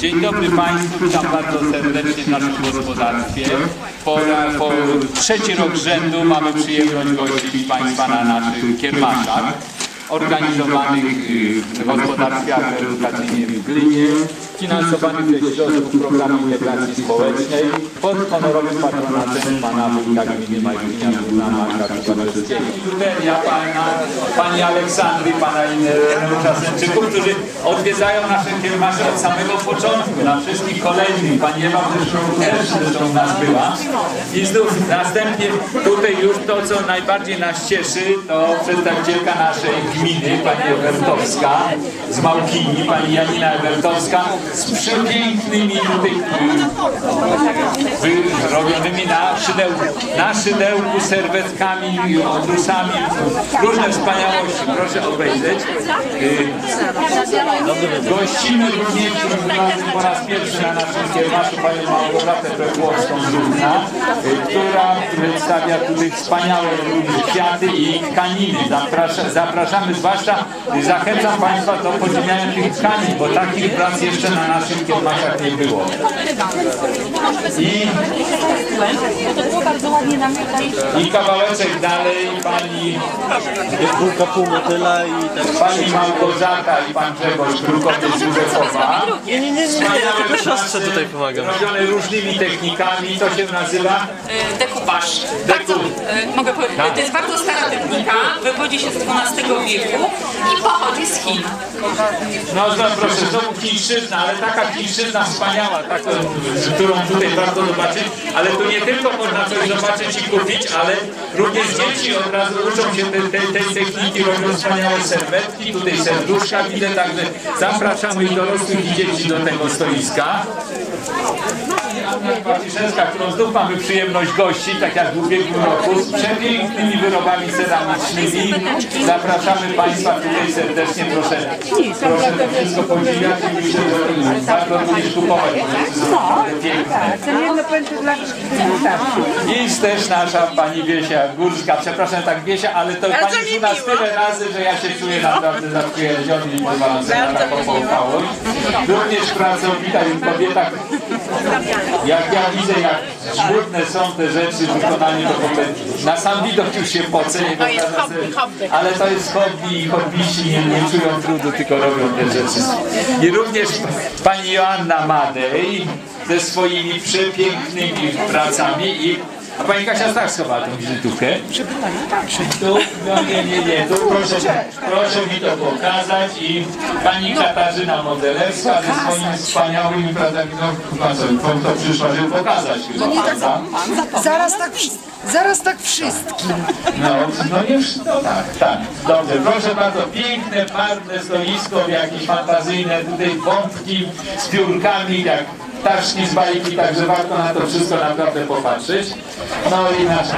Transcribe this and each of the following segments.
Dzień dobry Państwu, witam bardzo serdecznie w naszym gospodarstwie. Po, po trzeci rok rzędu mamy przyjemność gościć Państwa na naszych kiermaszach organizowanych y, w gospodarstwie edukacyjnym w Glinie, finansowanych ze środków programu integracji społecznej pod honorowym patronatem pana wójta gminy Majwina Bruna Marka Tubarskiego. Ja pana, pani Aleksandry, pana Irenusza Sęczyków, którzy odwiedzają nasze kiermasze od samego początku, na wszystkich kolejnych. Pani Ewa też zresztą u nas była. I znów następnie tutaj już to, co najbardziej nas cieszy, to przedstawicielka naszej gminy, pani Ewertowska z Małkini, pani Janina Ewertowska z przepięknymi wyrobionymi na szydełku, na szydełku serwetkami, obrusami, różne wspaniałości, proszę obejrzeć. Y, Gościmy również po raz pierwszy na naszym kiermaszu panią Małgorzatę Pepłowską z Równa, y, która przedstawia tutaj wspaniałe kwiaty i tkaniny. Zaprasza, zapraszamy zwłaszcza, zachęcam Państwa do podziwiania tych tkanin, bo takich prac jeszcze na naszych kiermaszach nie było. I To. I kawałeczek dalej pani, Bułka pół motyla i tak. pani Małgorzata i pan Grzegorz Krukowiec Józefowa. Nie, nie, nie, nie, tylko siostrze tutaj pomagam. Robione różnymi technikami, to się nazywa E, Dekupaż. Bardzo, e, mogę powiedzieć, to jest bardzo stara technika, wywodzi się z XII wieku i pochodzi z Chin. No no, proszę, znowu chińszczyzna, ale taka chińszczyzna wspaniała, taką, którą tutaj warto zobaczyć, ale tu nie tylko można coś zobaczyć i kupić, ale również dzieci od razu uczą się tej, tej, tej techniki, robią wspaniałe serwetki, tutaj serduszka widzę, także zapraszamy i dorosłych i dzieci do tego stoiska. Paciszewska, którą znów mamy przyjemność gościć, tak jak w ubiegłym roku, z przepięknymi wyrobami ceramicznymi. Zapraszamy Państwa tutaj serdecznie, proszę, proszę to wszystko podziwiać i myślę, że warto również kupować, bo to jest naprawdę piękne. Ten jedno dla też nasza pani Wiesia Górska, przepraszam tak Wiesia, ale to pani już u nas tyle razy, że ja się czuję naprawdę zaprzyjaźniony i pozwalam sobie na taką pochwałość. Również pracowita i kobieta, jak ja widzę, jak żmudne są te rzeczy, to w ogóle na sam widok już się pocę. nie wyobrażam sobie- Ale to jest hobby i hobbyści nie, nie czują trudu, tylko robią te rzeczy. I również pani Joanna Madej ze swoimi przepięknymi pracami i a pani Kasia tak schowała tą wizytówkę. Tu, no nie, nie, nie, tu proszę, proszę mi to pokazać i pani Katarzyna Modelewska ze swoimi wspaniałymi pracami, no pan to przyszła, żeby pokazać chyba, prawda? Zaraz tak, wszy- zaraz tak wszystkim. No, no nie, no tak, tak. Dobrze, proszę bardzo, piękne, barwne stoisko, jakieś fantazyjne, tutaj bombki z piórkami, jak ptaszki z bajki, także warto na to wszystko naprawdę popatrzeć. No i nasza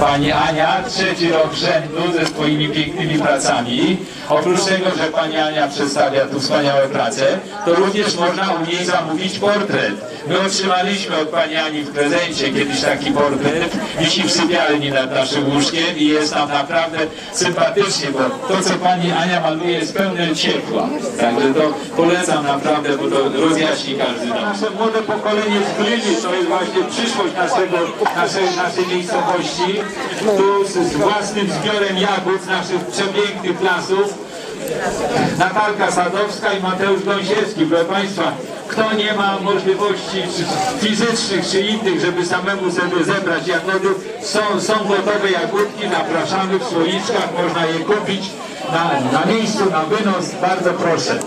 Pani Ania, trzeci rok rzędu ze swoimi pięknymi pracami. Oprócz tego, że Pani Ania przedstawia tu wspaniałe prace, to również można u niej zamówić portret. My otrzymaliśmy od Pani Ani w prezencie kiedyś taki portret, wisi w sypialni nad naszym łóżkiem i jest tam naprawdę sympatycznie, bo to, co Pani Ania maluje jest pełne ciepła. Także to polecam naprawdę, bo to rozjaśni każdy nam. Nasze młode pokolenie z to jest właśnie przyszłość naszego, naszej, naszej miejscowości. Tu z, własnym zbiorem jagód z naszych przepięknych lasów. Natalka Sadowska i Mateusz Gąsiewski. Proszę Państwa, kto nie ma możliwości fizycznych czy innych, żeby samemu sobie zebrać jagody, są, są gotowe jagódki, zapraszamy w słoiczkach, można je kupić na, na miejscu, na wynos. Bardzo proszę.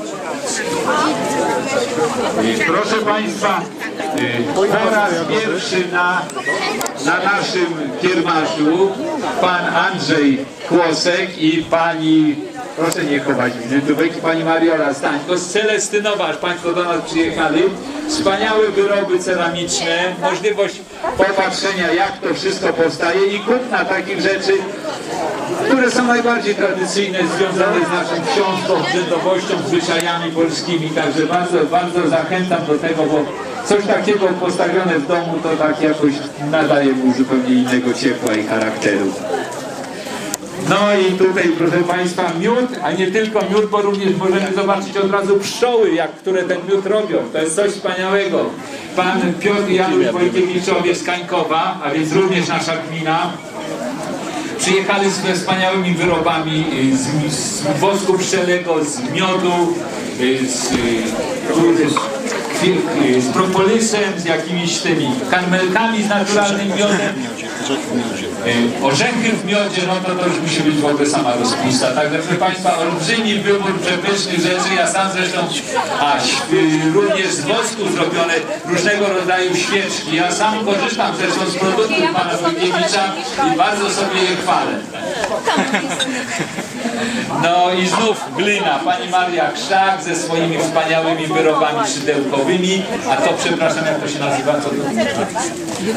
Proszę Państwa, po raz pierwszy na, na naszym kiermaszu pan Andrzej Kłosek i pani, proszę nie chować wizytówek, pani Mariola Stańko z Celestynowa, aż Państwo do nas przyjechali. Wspaniałe wyroby ceramiczne, możliwość popatrzenia jak to wszystko powstaje i kupna takich rzeczy, które są najbardziej tradycyjne, związane z naszą książką, obrzędowością, zwyczajami polskimi. Także bardzo, bardzo zachęcam do tego, bo coś takiego postawione w domu to tak jakoś nadaje mu zupełnie innego ciepła i charakteru. No i tutaj, proszę Państwa, miód, a nie tylko miód, bo również możemy zobaczyć od razu pszczoły, jak które ten miód robią. To jest coś wspaniałego. Pan Piotr Janusz Wojkiewiczowie z Kańkowa, a więc również nasza gmina, przyjechali ze wspaniałymi wyrobami y, z, z wosku pszczelego, z miodu, y, z, y, z, y, z propolisem, z jakimiś tymi karmelkami z naturalnym miodem. Orzechy w miodzie, no to to już musi być w ogóle sama rozpusta. Także proszę Państwa, olbrzymi wybór przepysznych rzeczy. Ja sam zresztą, a y, również z wosku zrobione różnego rodzaju świeczki. Ja sam korzystam zresztą z produktów Pana Wojkiewicza i bardzo sobie je chwalę. No i znów glina, pani Maria Krzak ze swoimi wspaniałymi wyrobami szydełkowymi, a to przepraszam, jak to się nazywa, co to?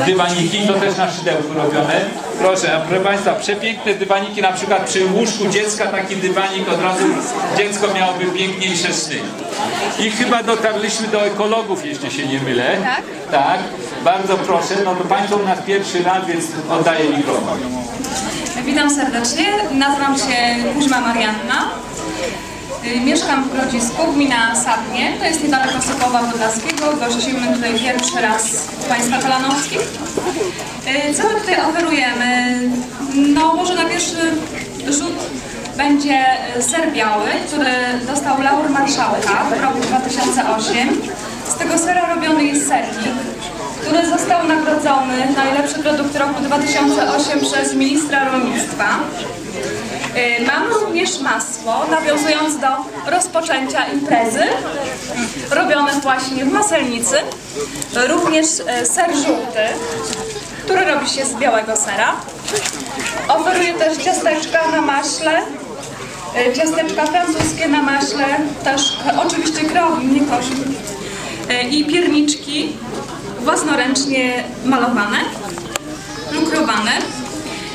Dywaniki, to też na szydełku robione. Proszę, a proszę Państwa, przepiękne dywaniki, na przykład przy łóżku dziecka taki dywanik od razu dziecko miałoby piękniejsze sny. I chyba dotarliśmy do ekologów, jeśli się nie mylę. Tak? Tak, bardzo proszę, no to Państwo u nas pierwszy raz, więc oddaję mikrofon. Witam serdecznie, nazywam się Kuźma Marianna. Y, Mieszkam w Grodzisku, gmina Sadnie, to jest niedaleko Sokoła Podlaskiego. Gościmy tutaj pierwszy raz Państwa Kolanowskich. Y, Co my tutaj oferujemy? No może na pierwszy rzut będzie ser biały, który dostał laur marszałka w roku 2008. Z tego sera robiony jest sernik który został nagrodzony najlepszy produkt roku 2008 przez ministra rolnictwa. Yy, Mam również masło, nawiązując do rozpoczęcia imprezy, robione właśnie w maselnicy. Również e, ser żółty, który robi się z białego sera. Oferuję też ciasteczka na maśle, e, ciasteczka francuskie na maśle, też oczywiście krowim, nie koźmi. E, I pierniczki własnoręcznie malowane, lukrowane.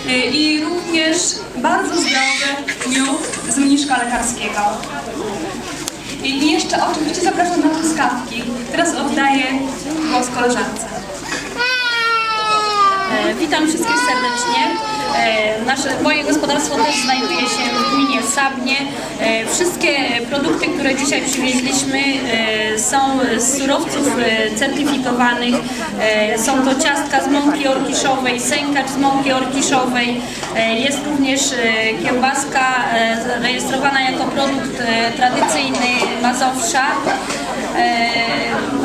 E, I również bardzo zdrowy miód z mniszka lekarskiego. I jeszcze oczywiście zapraszam na truskawki. Teraz oddaję głos koleżance. E, Witam wszystkich serdecznie. E, Nasze, moje gospodarstwo też znajduje się w gminie Sabnie. E, Wszystkie produkty, które dzisiaj przywieźliśmy są z surowców e, certyfikowanych. E, Są to ciastka z mąki orkiszowej, sękacz z mąki orkiszowej. E, Jest również kiełbaska zarejestrowana jako produkt tradycyjny Mazowsza. E,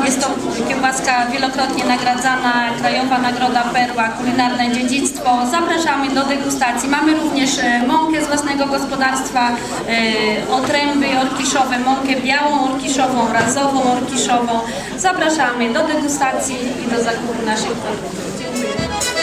Jest to kiełbaska wielokrotnie nagradzana, Krajowa Nagroda Perła, kulinarne dziedzictwo. Zapraszamy do degustacji. Mamy również e, mąkę z własnego gospodarstwa, e, otręby orkiszowe, mąkę białą orkiszową, razową orkiszową. Zapraszamy do degustacji i do zakupu naszych produktów. Dziękuję.